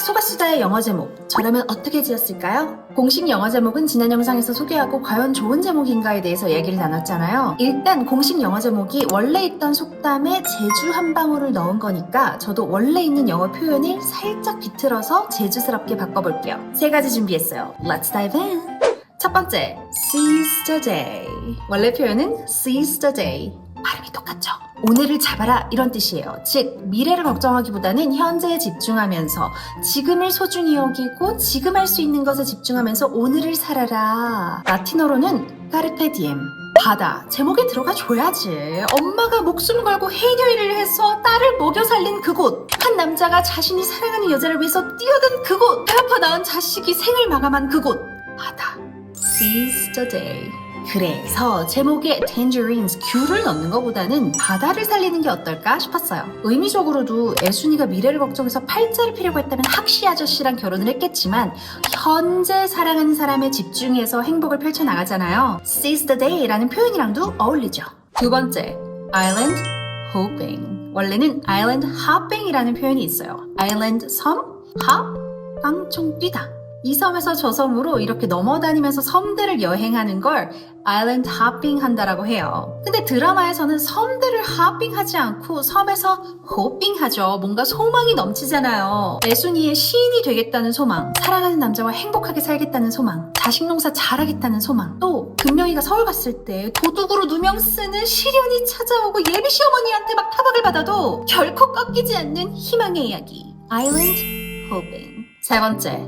소가수다의 영어 제목. 저라면 어떻게 지었을까요? 공식 영어 제목은 지난 영상에서 소개하고 과연 좋은 제목인가에 대해서 얘기를 나눴잖아요. 일단 공식 영어 제목이 원래 있던 속담에 제주 한 방울을 넣은 거니까 저도 원래 있는 영어 표현을 살짝 비틀어서 제주스럽게 바꿔볼게요. 세 가지 준비했어요. Let's dive in. 첫 번째, seize the day. 원래 표현은 seize the day. 발음이 똑같죠? 오늘을 잡아라 이런 뜻이에요. 즉 미래를 걱정하기보다는 현재에 집중하면서 지금을 소중히 여기고 지금 할 수 있는 것에 집중하면서 오늘을 살아라. 라틴어로는 까르페 디엠. 바다 제목에 들어가 줘야지. 엄마가 목숨 걸고 해녀 일을 해서 딸을 먹여 살린 그곳. 한 남자가 자신이 사랑하는 여자를 위해서 뛰어든 그곳. 배 아파 낳은 자식이 생을 마감한 그곳. 바다. Seize the day. 그래서 제목에 tangerines, 귤을 넣는 것보다는 바다를 살리는 게 어떨까 싶었어요. 의미적으로도 애순이가 미래를 걱정해서 팔자를 피려고 했다면 학시 아저씨랑 결혼을 했겠지만 현재 사랑하는 사람에 집중해서 행복을 펼쳐나가잖아요. seize the day라는 표현이랑도 어울리죠. 두 번째, island hopping. 원래는 island hopping이라는 표현이 있어요. island 섬, hop, 깡총 뛰다. 이 섬에서 저 섬으로 이렇게 넘어다니면서 섬들을 여행하는 걸 아일랜드 하핑 한다라고 해요. 근데 드라마에서는 섬들을 하핑하지 않고 섬에서 호핑 하죠. 뭔가 소망이 넘치잖아요. 애순이의 시인이 되겠다는 소망, 사랑하는 남자와 행복하게 살겠다는 소망, 자식 농사 잘하겠다는 소망, 또 금명이가 서울 갔을 때 도둑으로 누명 쓰는 시련이 찾아오고 예비 시어머니한테 막 타박을 받아도 결코 꺾이지 않는 희망의 이야기. 아일랜드 호핑. 세 번째,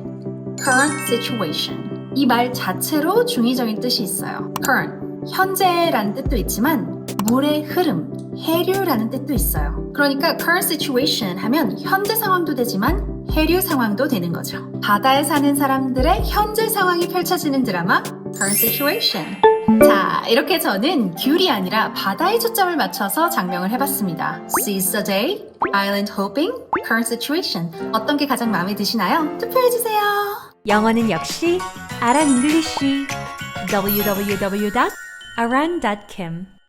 current situation. 이 말 자체로 중의적인 뜻이 있어요. current, 현재라는 뜻도 있지만 물의 흐름, 해류라는 뜻도 있어요. 그러니까 current situation 하면 현재 상황도 되지만 해류 상황도 되는 거죠. 바다에 사는 사람들의 현재 상황이 펼쳐지는 드라마 current situation. 자, 이렇게 저는 귤이 아니라 바다에 초점을 맞춰서 장명을 해봤습니다. Seize the day, island hopping, current situation. 어떤 게 가장 마음에 드시나요? 투표해주세요. 영어는 역시 아란 잉글리쉬 www.aran.kim